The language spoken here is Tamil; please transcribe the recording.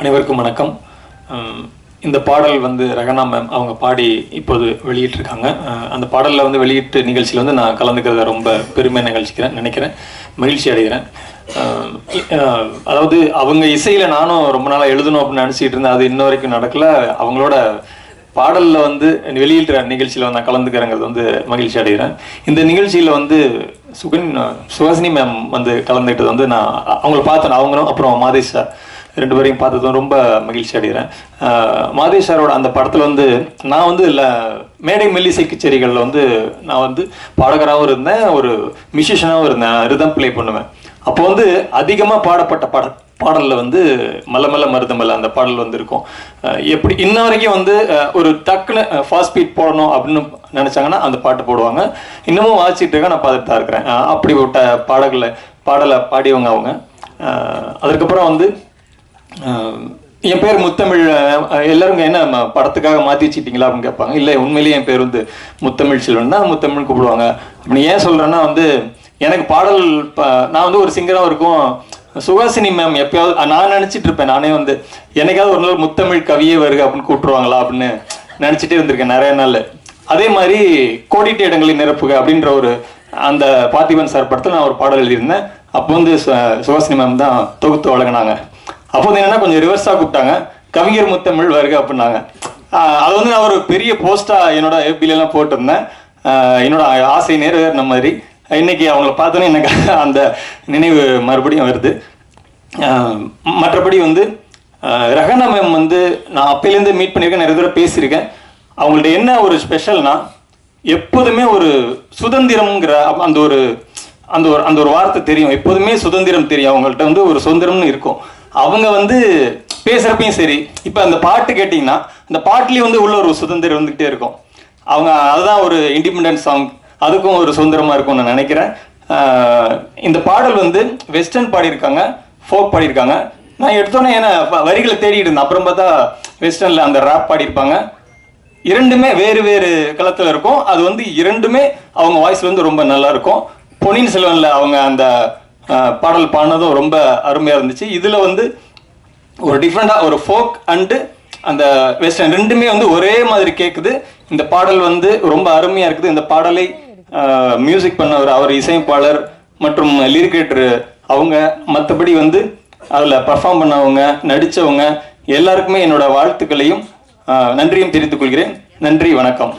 அனைவருக்கும் வணக்கம். இந்த பாடல் வந்து ரகனா மேம் அவங்க பாடி இப்போது வெளியிட்டிருக்காங்க. அந்த பாடலில் வந்து வெளியிட்டு நிகழ்ச்சியில் வந்து நான் கலந்துக்கிறத ரொம்ப பெருமை நிகழ்ச்சிக்கிறேன் நினைக்கிறேன். மகிழ்ச்சி அடைகிறேன். அதாவது அவங்க இசையில் நானும் ரொம்ப நாளாக எழுதணும் அப்படின்னு நினச்சிக்கிட்டு இருந்தேன். அது இன்ன வரைக்கும் நடக்கல. அவங்களோட பாடலில் வந்து வெளியிடுற நிகழ்ச்சியில் நான் கலந்துக்கிறேங்கிறது வந்து மகிழ்ச்சி அடைகிறேன். இந்த நிகழ்ச்சியில் வந்து சுகன் சுஹாசினி மேம் வந்து கலந்துக்கிட்டது வந்து நான் அவங்கள பார்த்தேன். அவங்களும் அப்புறம் மாதேஷ் சார். ரெண்டு பேரையும் பார்த்ததும் ரொம்ப மகிழ்ச்சி அடைகிறேன். மாதே சாரோட அந்த படத்தில் வந்து நான் வந்து இல்லை மேடை மெல்லிசை கச்சேரிகளில் வந்து நான் வந்து பாடகராகவும் இருந்தேன் ஒரு மியூசிஷியனாகவும் இருந்தேன் ரிதம் ப்ளே பண்ணுவேன். அப்போ வந்து அதிகமாக பாடப்பட்ட பாட பாடலில் வந்து மல்ல மல்ல மருதமல்ல அந்த பாடல் வந்து இருக்கும் எப்படி இன்ன வரைக்கும் வந்து ஒரு டக்குன்னு ஃபாஸ்ட் ஸ்பீட் போடணும் அப்படின்னு நினச்சாங்கன்னா அந்த பாட்டு போடுவாங்க. இன்னமும் வாசிச்சுட்டு இருக்க நான் பார்த்துட்டு தான் இருக்கிறேன். அப்படி அப்படிப்பட்ட பாடல்களை பாடலை பாடியவங்க அவங்க. அதுக்கப்புறம் வந்து என் பேர் முத்தமிழ் எல்லாருங்க எல்லாரும் என்ன படத்துக்காக மாற்றி வச்சுட்டீங்களா அப்படின்னு கேட்பாங்க. இல்லை உண்மையிலேயே என் பேர் வந்து முத்தமிழ் செல்வன் தான் முத்தமிழ் கூப்பிடுவாங்க. அப்படி ஏன் சொல்கிறேன்னா வந்து எனக்கு பாடல் ப- நான் வந்து ஒரு சிங்கராக இருக்கும். சுகாசினி மேம் எப்பயாவது நான் நினச்சிட்டு இருப்பேன். நானே வந்து என்னைக்காவது ஒரு நாள் முத்தமிழ் கவியே வருக அப்படின்னு கூப்பிட்டுருவாங்களா அப்படின்னு நினச்சிட்டே இருந்திருக்கேன் நிறைய நாள் அதே மாதிரி கோடிட்டு இடங்களை நிரப்புக அப்படின்ற ஒரு அந்த பார்த்திபன் சார் படத்தில் நான் ஒரு பாடல் எழுதியிருந்தேன். அப்போ வந்து சு- சுஹாசினி மேம் தான் தொகுத்து வழங்கினாங்க. அப்போ வந்து என்னன்னா கொஞ்சம் ரிவர்ஸாக கூப்பிட்டாங்க. கவிஞர் முத்தமிழ் வருக அப்படின்னாங்க. அது வந்து நான் ஒரு பெரிய போஸ்ட்டாக என்னோட FB எல்லாம் போட்டிருந்தேன். என்னோட ஆசை நிறைவேறின மாதிரி. இன்னைக்கு அவங்கள பார்த்தோன்னே எனக்கு அந்த நினைவு மறுபடியும் வருது. மற்றபடி வந்து ஆஹ் ரஹனா மேம் வந்து நான் அப்பையிலேருந்து மீட் பண்ணியிருக்கேன் நிறைய தடவை பேசியிருக்கேன். அவங்கள்ட்ட என்ன ஒரு ஸ்பெஷல்னா எப்போதுமே ஒரு சுதந்திரம்ங்கிற அந்த ஒரு அந்த ஒரு அந்த ஒரு வார்த்தை தெரியும். எப்போதுமே சுதந்திரம் தெரியும். அவங்கள்ட்ட வந்து ஒரு சுதந்திரம்னு இருக்கும். அவங்க வந்து பேசுகிறப்பையும் சரி இப்போ அந்த பாட்டு கேட்டிங்கன்னா அந்த பாட்டுலேயும் வந்து உள்ள ஒரு சுதந்திரம் வந்துக்கிட்டே இருக்கும். அவங்க அதுதான் ஒரு இண்டிபெண்டன்ஸ் சாங் அதுக்கும் ஒரு சுதந்திரமாக இருக்கும்னு நான் நினைக்கிறேன். இந்த பாடல் வந்து வெஸ்டர்ன் பாடியிருக்காங்க ஃபோக் பாடியிருக்காங்க. நான் எடுத்தோன்னே ஏன்னா வரிகளை தேடிட்டு இருந்தேன். அப்புறம் பார்த்தா வெஸ்டர்னில் அந்த ரேப் பாடியிருப்பாங்க. இரண்டுமே வேறு வேறு களத்தில் இருக்கும். அது வந்து இரண்டுமே அவங்க வாய்ஸ் வந்து ரொம்ப நல்லா இருக்கும். பொன்னியின் செல்வனில் அவங்க அந்த பாடல் பாடினதும் ரொம்ப அருமையாக இருந்துச்சு. இதில் வந்து ஒரு டிஃப்ரெண்ட்டாக ஒரு ஃபோக் அண்டு அந்த வெஸ்டர்ன் ரெண்டுமே வந்து ஒரே மாதிரி கேட்குது இந்த பாடல் வந்து ரொம்ப அருமையாக இருக்குது. இந்த பாடலை மியூசிக் பண்ணவர் அவர் இசையமைப்பாளர் மற்றும் லிரிக்கேட்டர் அவங்க. மற்றபடி வந்து அதில் பர்ஃபார்ம் பண்ணவங்க நடித்தவங்க எல்லாருக்குமே என்னோட வாழ்த்துக்களையும் நன்றியும் தெரிவித்துக் கொள்கிறேன். நன்றி வணக்கம்.